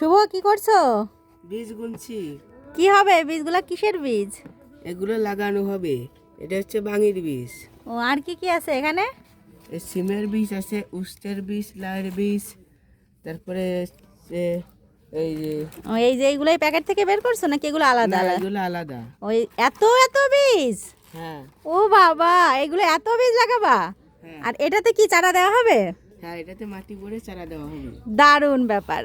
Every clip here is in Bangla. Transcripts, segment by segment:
শুভ কি করছ? বীজ গুনছি। কি হবে? বীজগুলো কিসের বীজ? এগুলো লাগানো হবে। এটা হচ্ছে বাঙির বীজ। ও আর কি কি আছে এখানে? এই সিমের বীজ আছে উস্তের বীজ লাইয়ের বীজ তারপরে এই যে ও এই যে এইগুলো প্যাকেট থেকে বের করছ নাকি এগুলো আলাদা? আলাদা এগুলো আলাদা। ওই এত এত বীজ? হ্যাঁ। ও বাবা এগুলো এত বীজ লাগাবা? হ্যাঁ। আর এটাতে কি চারা দেওয়া হবে? হ্যাঁ এটাতে মাটি করে চারা দেওয়া হবে। দারুণ ব্যাপার।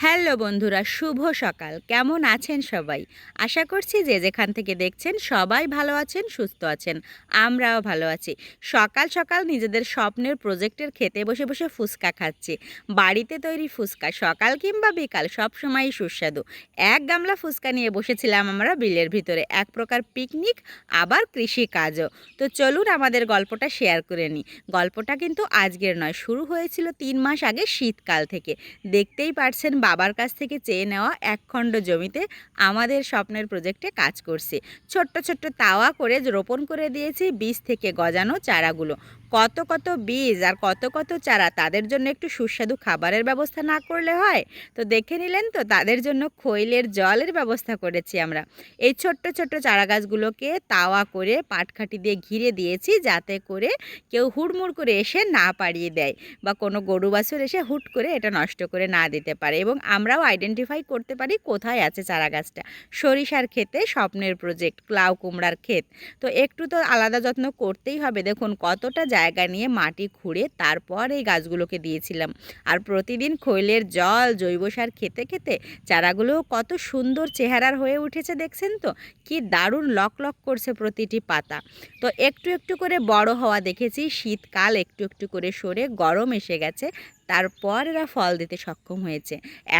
হ্যালো বন্ধুরা, শুভ সকাল। কেমন আছেন সবাই? আশা করছি যে যেখান থেকে দেখছেন সবাই ভালো আছেন, সুস্থ আছেন। আমরাও ভালো আছি। সকাল সকাল নিজেদের স্বপ্নের প্রজেক্টের খেতে বসে বসে ফুচকা খাচ্ছি। বাড়িতে তৈরি ফুচকা, সকাল কিংবা বিকাল, সব সময়ই সুস্বাদু। এক গামলা ফুচকা নিয়ে বসেছিলাম আমরা বিলের ভিতরে। এক প্রকার পিকনিক, আবার কৃষি কাজও। তো চলুন আমাদের গল্পটা শেয়ার করে নিই। গল্পটা কিন্তু আজকের নয়, শুরু হয়েছিল তিন মাস আগে শীতকাল থেকে। দেখতেই পারছেন বাবার কাছ থেকে চেয়ে নেওয়া এক খণ্ড জমিতে আমাদের স্বপ্নের প্রজেক্টে কাজ করছে। ছোট্ট ছোট্ট তাওয়া করে রোপণ করে দিয়েছি, বীজ থেকে গজানো চারাগুলো। কত কত বীজ আর কত কত চারা তাদের জন্য একটু সুস্বাদু খাবারের ব্যবস্থা না করলে হয়? তো দেখে নিলেন তো, তাদের জন্য খৈলের জলের ব্যবস্থা করেছি আমরা। এই ছোট্ট ছোট্ট চারা গাছগুলোকে তাওয়া করে, পাটখাটি দিয়ে ঘিরে দিয়েছি যাতে করে কেউ হুড়মুড় করে এসে না পাড়িয়ে দেয় বা কোনো গরু বাছুর এসে হুট করে এটা নষ্ট করে না দিতে পারে এবং আমরাও আইডেন্টিফাই করতে পারি কোথায় আছে চারা গাছটা। সরিষার ক্ষেতে স্বপ্নের প্রজেক্ট ক্লাউ কুমড়ার ক্ষেত। তো একটু তো আলাদা যত্ন করতেই হবে। দেখুন কতটা জায়গা নিয়ে মাটি খুঁড়ে তারপর এই গাছগুলোকে দিয়েছিলাম। আর প্রতিদিন খৈলের জল, জৈব সার খেতে খেতে চারাগুলো কত সুন্দর চেহারার হয়ে উঠেছে দেখছেন তো? কি দারুণ লক লক করছে প্রতিটি পাতা। তো একটু একটু করে বড় হওয়া দেখেছি, শীতকাল একটু একটু করে সরে গরম এসে গেছে। তারপর এরা ফল দিতে সক্ষম হয়েছে।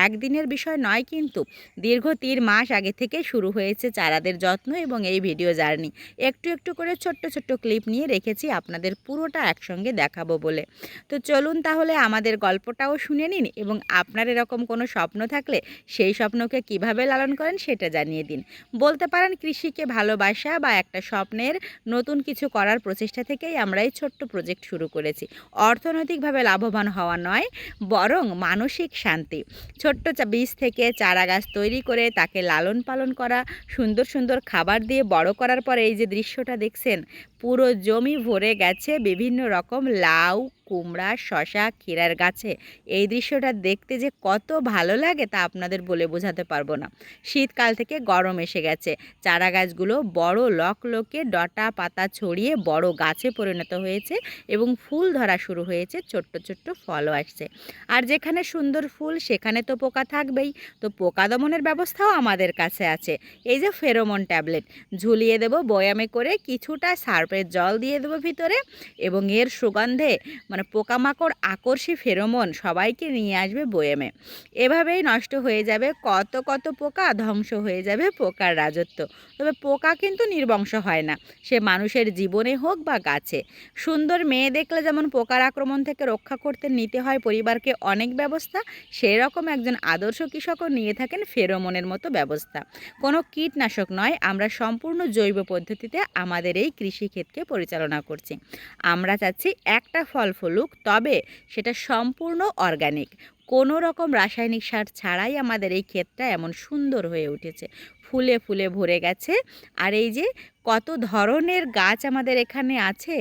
একদিনের বিষয় নয় কিন্তু, দীর্ঘ তিন মাস আগে থেকে শুরু হয়েছে চারাদের যত্ন এবং এই ভিডিও জার্নি। একটু একটু করে ছোট্ট ছোট্ট ক্লিপ নিয়ে রেখেছি আপনাদের পুরোটা একসঙ্গে দেখাবো বলে। তো চলুন তাহলে আমাদের গল্পটাও শুনে নিন এবং আপনার এরকম কোনো স্বপ্ন থাকলে সেই স্বপ্নকে কীভাবে লালন করেন সেটা জানিয়ে দিন। বলতে পারেন কৃষিকে ভালোবাসা বা একটা স্বপ্নের নতুন কিছু করার প্রচেষ্টা থেকেই আমরা এই ছোট্ট প্রজেক্ট শুরু করেছি। অর্থনৈতিকভাবে লাভবান হওয়া নয় বরং মানসিক শান্তি। ছোট্ট বীজ থেকে চারা গাছ তৈরি করে তাকে লালন পালন করা, সুন্দর সুন্দর খাবার দিয়ে বড় করার পরে এই যে দৃশ্যটা দেখছেন, পুরো জমি ভরে গেছে বিভিন্ন রকম লাউ কুমড়া শশা ক্ষীরার গাছে। এই দৃশ্যটা দেখতে যে কত ভালো লাগে তা আপনাদের বলে বোঝাতে পারব না। শীতকাল থেকে গরম এসে গেছে। চারা গাছগুলো বড় লক লকে ডটা পাতা ছড়িয়ে বড় গাছে পরিণত হয়েছে এবং ফুল ধরা শুরু হয়েছে, ছোট্ট ছোট্ট ফলও আসছে। আর যেখানে সুন্দর ফুল, সেখানে তো পোকা থাকবেই। তো পোকা দমনের ব্যবস্থাও আমাদের কাছে আছে। এই যে ফেরোমন ট্যাবলেট, ঝুলিয়ে দেবো বয়ামে করে কিছুটা সার্ফের জল দিয়ে দেবো ভিতরে এবং এর সুগন্ধে মানে পোকামাকড়, আকর্ষী ফেরোমন সবাইকে নিয়ে আসবে বয়ামে। এভাবেই নষ্ট হয়ে যাবে কত কত পোকা, ধ্বংস হয়ে যাবে পোকার রাজত্ব। তবে পোকা কিন্তু নির্বংশ হয় না, সে মানুষের জীবনে হোক বা গাছে। সুন্দর মেয়ে দেখলে যেমন পোকার আক্রমণ থেকে রক্ষা করতে নিতে হয় পরিবারকে অনেক ব্যবস্থা সেই রকম একজন আদর্শ কৃষকও নিয়ে থাকেন ফেরোমনের মতো ব্যবস্থা। কোনো কীটনাশক নয়, আমরা সম্পূর্ণ জৈব পদ্ধতিতে আমাদের এই কৃষিক্ষেতকে পরিচালনা করছি। আমরা চাচ্ছি একটা ফল ফলুক তবে সেটা সম্পূর্ণ অর্গানিক কোনো রকম রাসায়নিক সার ছাড়াই আমাদের এই ক্ষেতটা এমন সুন্দর হয়ে উঠেছে। ফুলে ফুলে ভরে গেছে। আর এই যে কত ধরনের গাছ আমাদের এখানে আছে,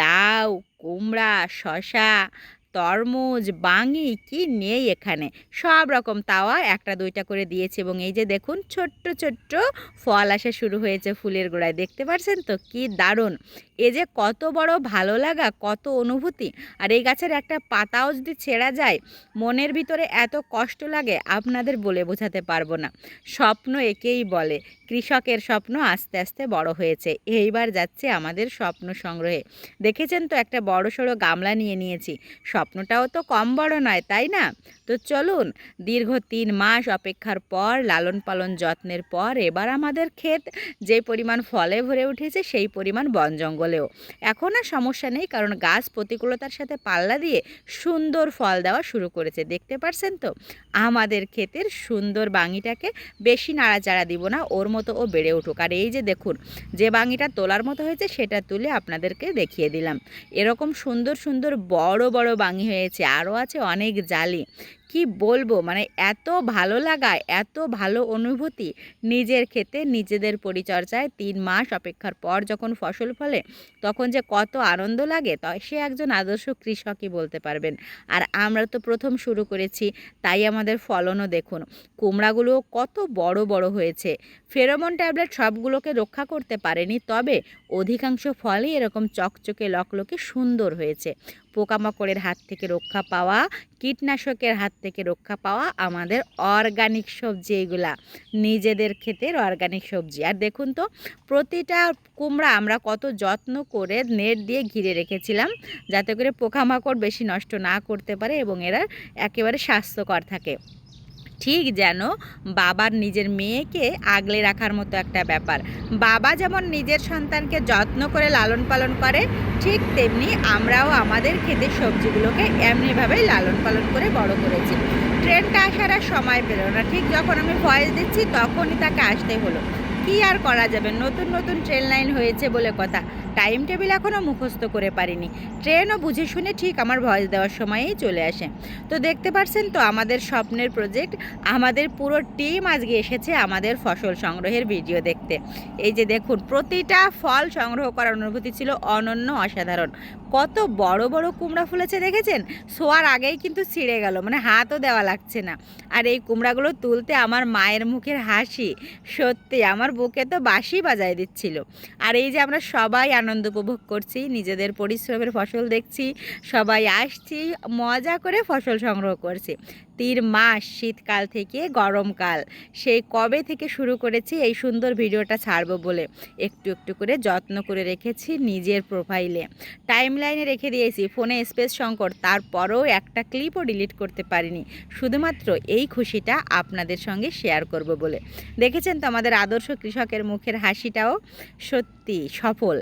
লাউ, কুমড়া শশা তরমুজ, বাঙি, কি নেই এখানে? সব রকম তাওয়া একটা দুইটা করে দিয়েছে এবং এই যে দেখুন, ছোট্ট ছোট্ট ফল আসা শুরু হয়েছে ফুলের গোড়ায়। দেখতে পাচ্ছেন তো? কি দারুণ! এ যে কত বড় ভালো লাগা, কত অনুভূতি। আর এই গাছের একটা পাতাও যদি ছেঁড়া যায়, মনের ভিতরে এত কষ্ট লাগে, আপনাদের বলে বোঝাতে পারব না। স্বপ্ন একেই বলে, কৃষকের স্বপ্ন আস্তে আস্তে বড় হয়েছে। এইবার যাচ্ছে আমাদের স্বপ্ন সংগ্রহে। দেখেছেন তো একটা বড় সড়ো গামলা নিয়ে নিয়েছি। স্বপ্নটাও তো কম বড় নয়, তাই না? তো চলুন, দীর্ঘ তিন মাস অপেক্ষার পর, লালন পালন যত্নের পর, এবার আমাদের ক্ষেত যে পরিমাণ ফলে ভরে উঠেছে, সেই পরিমাণ বন জঙ্গলেও এখন আর সমস্যা নেই, কারণ গাছ প্রতিকূলতার সাথে পাল্লা দিয়ে সুন্দর ফল দেওয়া শুরু করেছে। দেখতে পারছেন তো? আমাদের ক্ষেতের সুন্দর বাঙিটাকে বেশি নাড়াচাড়া দিব না, ওর মতো ও বেড়ে উঠুক। আর এই যে দেখুন, যে বাঙিটা তোলার মতো হয়েছে, সেটা তুলে আপনাদেরকে দেখিয়ে দিলাম। এরকম সুন্দর সুন্দর বড় বড় বাঙি হয়েছে, আরও আছে অনেক জালি। কি বলব মানে এত ভালো লাগা, এত ভালো অনুভূতি। নিজের ক্ষেতে নিজেদের পরিচর্যায় তিন মাস অপেক্ষার পর যখন ফসল ফলে তখন যে কত আনন্দ লাগে তা সে একজন আদর্শ কৃষকই বলতে পারবেন। আর আমরা তো প্রথম শুরু করেছি, তাই আমাদের ফলনও দেখুন। কুমড়াগুলো কত বড় বড় হয়েছে। ফেরোমন ট্যাবলেট সবগুলোকে রক্ষা করতে পারেনি, তবে অধিকাংশ ফলই এরকম চকচকে, লকলকে সুন্দর হয়েছে। পোকামাকড়ের হাত থেকে রক্ষা পাওয়া, কীটনাশকের হাত থেকে রক্ষা পাওয়া আমাদের অর্গানিক সবজি এগুলা। নিজেদের ক্ষেতের অর্গানিক সবজি। আর দেখুন তো, প্রতিটা কুমড়া আমরা কত যত্ন করে নেট দিয়ে ঘিরে রেখেছিলাম যাতে করে পোকামাকড় বেশি নষ্ট না করতে পারে এবং এরা একেবারে স্বাস্থ্যকর থাকে। ঠিক যেন বাবার নিজের মেয়েকে আগলে রাখার মতো একটা ব্যাপার। বাবা যেমন নিজের সন্তানকে যত্ন করে লালন পালন করে, ঠিক তেমনি আমরাও আমাদের খেতে সবজিগুলোকে এমনিভাবেই লালন পালন করে বড় করেছি। ট্রেনটা আসার আর সময় পেল না, ঠিক যখন আমি ভয়েস দিচ্ছি তখনই তাকে আসতে হলো। কি আর করা যাবে? নতুন নতুন ট্রেন লাইন হয়েছে বলে কথা। টাইম টেবিল এখনও মুখস্থ করে পারিনি। ট্রেনও বুঝে শুনে ঠিক আমার ভয়েস দেওয়ার সময়েই চলে আসে। তো দেখতে পাচ্ছেন তো আমাদের স্বপ্নের প্রজেক্ট, আমাদের পুরো টিম আজকে এসেছে আমাদের ফসল সংগ্রহের ভিডিও দেখতে। এই যে দেখুন, প্রতিটা ফল সংগ্রহ করার অনুভূতি ছিল অনন্য অসাধারণ। কত বড় বড় কুমড়া ফুলেছে দেখেছেন? শোয়ার আগেই কিন্তু ছিঁড়ে গেল মানে হাতও দেওয়া লাগছে না। আর এই কুমড়াগুলো তুলতে আমার মায়ের মুখের হাসি, সত্যি আমার বুকে তো বাঁশি বাজায় দিচ্ছিল। আর এই যে আমরা সবাই আনন্দ উপভোগ করছি নিজেদের পরিশ্রমের ফসল দেখছি সবাই আসছি মজা করে ফসল সংগ্রহ করছি। তিন মাস শীতকাল থেকে গরমকাল। সেই কবে থেকে শুরু করেছি এই সুন্দর ভিডিওটা ছাড়বো বলে একটু একটু করে যত্ন করে রেখেছি নিজের প্রোফাইলে টাইম লাইনে রেখে দিয়েছি ফোনে স্পেস সংকট, তারপরেও একটা ক্লিপও ডিলিট করতে পারিনি। শুধুমাত্র এই খুশিটা আপনাদের সঙ্গে শেয়ার করব বলে। দেখেছেন তো আমাদের আদর্শ কৃষকের মুখের হাসিটাও? সত্যি সফল।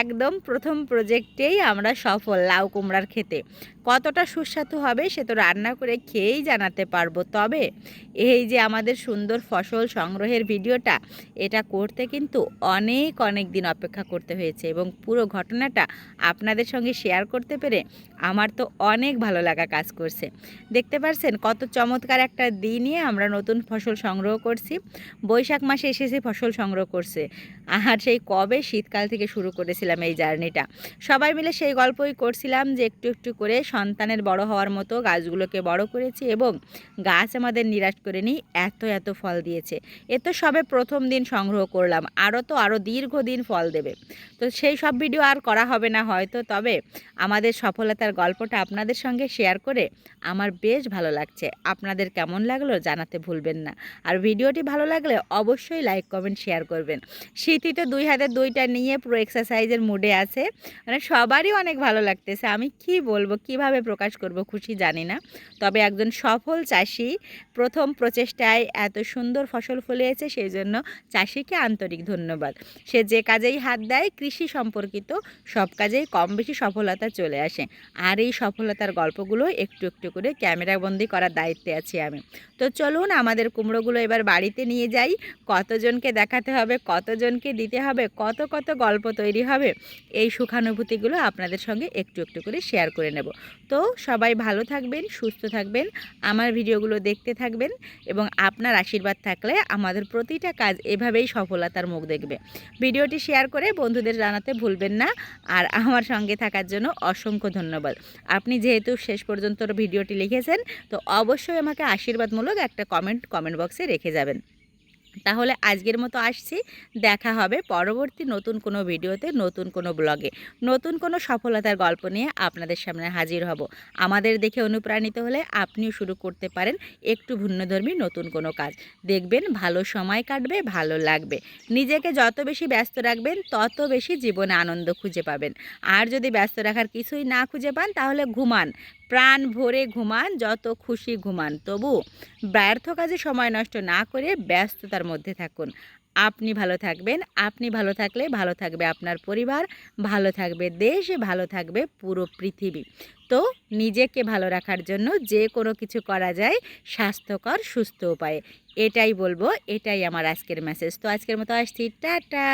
একদম প্রথম প্রজেক্টেই আমরা সফল, লাউ কুমড়ার খেতে কতটা সুস্বাদু হবে সে তো রান্না করে খেয়েই জানাতে পারব। তবে এই যে আমাদের সুন্দর ফসল সংগ্রহের ভিডিওটা, এটা করতে কিন্তু অনেক অনেক দিন অপেক্ষা করতে হয়েছে এবং পুরো ঘটনাটা আপনাদের সঙ্গে শেয়ার করতে পেরে আমার তো অনেক ভালো লাগা কাজ করছে। দেখতে পারছেন কত চমৎকার একটা দিনে আমরা নতুন ফসল সংগ্রহ করছি। বৈশাখ মাসে এসেছে, ফসল সংগ্রহ করছে। আর সেই কবে? শীতকাল থেকে শুরু করেছিলাম এই জার্নিটা। সবাই মিলে সেই গল্পই করছিলাম যে একটু একটু করে সন্তানের বড় হওয়ার মতো গাছগুলোকে বড় করেছি এবং গাছ আমাদের নিরাশ করে নিই, এত এত ফল দিয়েছে। এ তো সবে প্রথম দিন সংগ্রহ করলাম, আরও তো আরও দীর্ঘদিন ফল দেবে। তো সেই সব ভিডিও আর করা হবে না হয়তো, তবে আমাদের সফলতার গল্পটা আপনাদের সঙ্গে শেয়ার করে আমার বেশ ভালো লাগছে। আপনাদের কেমন লাগল জানাতে ভুলবেন না। আর ভিডিওটি ভালো লাগলে অবশ্যই লাইক, কমেন্ট, শেয়ার করবেন। শীতই তো দুই হাতে দুইটা নিয়ে পুরো এক্সারসাইজের মুডে আছে। মানে সবারই অনেক ভালো লাগতেছে, আমি কি বলব কীভাবে প্রকাশ করব খুশি জানি না। তবে একজন সফল চাষি প্রথম প্রচেষ্টায় এত সুন্দর ফসল ফলিয়েছে সেই জন্য চাষিকে আন্তরিক ধন্যবাদ। সে যে কাজেই হাত দেয়, কৃষি সম্পর্কিত সব কাজেই কম বেশি সফলতা চলে আসে। আর এই সফলতার গল্পগুলো একটু একটু করে ক্যামেরাবন্দি করার দায়িত্বে আছি আমি। তো চলুন আমাদের কুমড়োগুলো এবার বাড়িতে নিয়ে যাই। কতজনকে দেখাতে হবে, কতজনকে দিতে হবে, কত কত গল্প তৈরি হবে, এই সুখানুভূতিগুলো আপনাদের সঙ্গে একটু একটু করে শেয়ার করে নেব। তো সবাই ভালো থাকবেন, সুস্থ থাকবেন, আমার ভিডিওগুলো দেখতে থাকবেন এবং আপনার আশীর্বাদ থাকলে আমাদের প্রতিটা কাজ এভাবেই সফলতার মুখ দেখবে। ভিডিওটি শেয়ার করে বন্ধুদের জানাতে ভুলবেন না আর আমার সঙ্গে থাকার জন্য অসংখ্য ধন্যবাদ। আপনি যেহেতু শেষ পর্যন্ত ভিডিওটি লিখেছেন, তো অবশ্যই আমাকে আশীর্বাদমূলক একটা কমেন্ট কমেন্ট বক্সে রেখে যাবেন। তাহলে আজকের মতো আসছি। দেখা হবে পরবর্তী নতুন কোনো ভিডিওতে, নতুন কোনো ব্লগে। নতুন কোনো সফলতার গল্প নিয়ে আপনাদের সামনে হাজির হব। আমাদের দেখে অনুপ্রাণিত হলে আপনিও শুরু করতে পারেন একটু ভিন্নধর্মী নতুন কোনো কাজ। দেখবেন ভালো সময় কাটবে, ভালো লাগবে। নিজেকে যত বেশি ব্যস্ত রাখবেন, তত বেশি জীবনে আনন্দ খুঁজে পাবেন। আর যদি ব্যস্ত রাখার কিছুই না খুঁজে পান, তাহলে ঘুমান। প্রাণ ভরে ঘুমান, যত খুশি ঘুমান। তবু ব্যর্থ কাজে সময় নষ্ট না করে ব্যস্ততার মধ্যে থাকুন। আপনি ভালো থাকবেন, আপনি ভালো থাকলে ভালো থাকবে আপনার পরিবার, ভালো থাকবে দেশ, ভালো থাকবে পুরো পৃথিবী। তো নিজেকে ভালো রাখার জন্য যে কোনো কিছু করা যায় স্বাস্থ্যকর, সুস্থ উপায়ে। এটাই বলব, এটাই আমার আজকের মেসেজ তো আজকের মতো আসছি। টাটা!